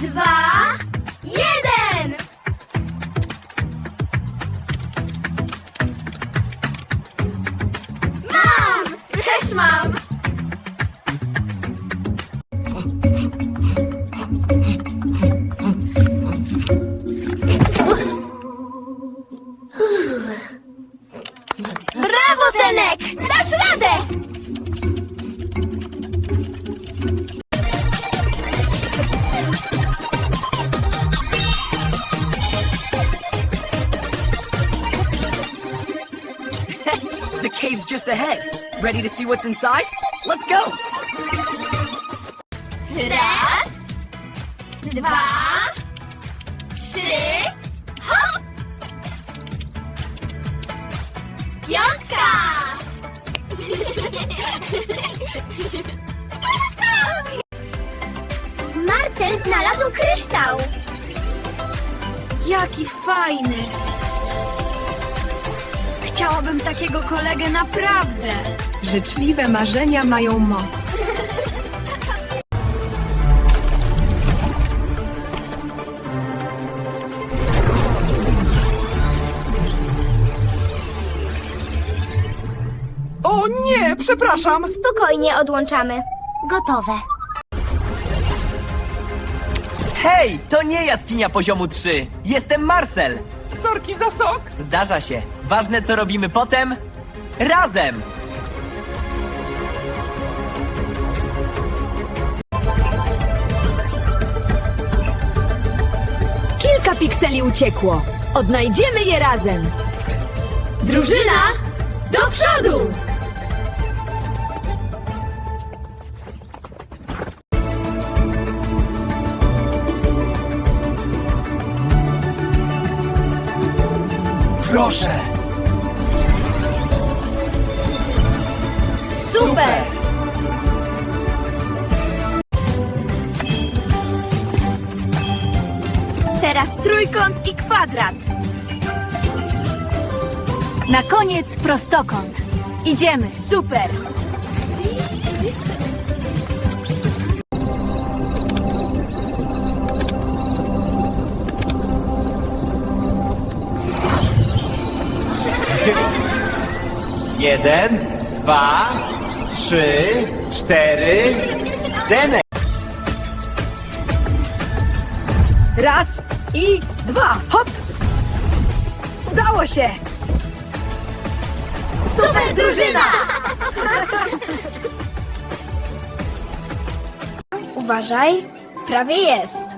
dwa, jeden! Mam! Też mam! Brawo, Zenek! Dasz radę! Cave's just ahead. Ready to see what's inside? Let's go! Raz, dwa, trzy, hop! Piątka! Marcel znalazł kryształ! Jaki fajny! Chciałabym takiego kolegę naprawdę! Życzliwe marzenia mają moc. O nie, przepraszam! Spokojnie odłączamy. Gotowe. Hej, to nie jaskinia poziomu 3. Jestem Marcel. Sorki za sok! Zdarza się. Ważne co robimy potem? Razem! Kilka pikseli uciekło! Odnajdziemy je razem! Drużyna! Do przodu! Proszę! Super! Teraz trójkąt i kwadrat! Na koniec prostokąt! Idziemy, super! Jeden, dwa, trzy, cztery. Zenek! Raz i dwa, hop! Udało się! Super drużyna! Uważaj, prawie jest.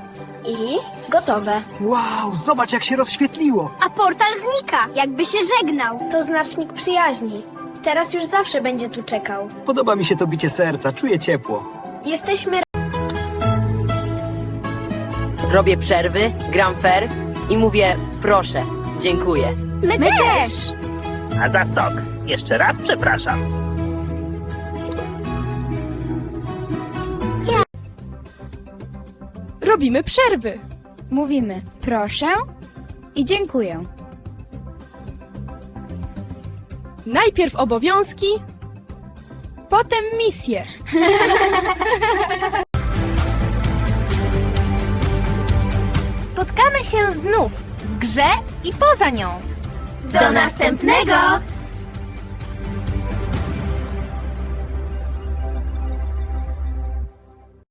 I gotowe. Wow, zobacz jak się rozświetliło! A portal znika, jakby się żegnał. To znacznik przyjaźni. Teraz już zawsze będzie tu czekał. Podoba mi się to bicie serca, czuję ciepło. Jesteśmy Robię przerwy, gram fair i mówię proszę, dziękuję. My, też. A za sok. Jeszcze raz przepraszam. Robimy przerwy! Mówimy proszę i dziękuję. Najpierw obowiązki, potem misje. Spotkamy się znów w grze i poza nią. Do następnego!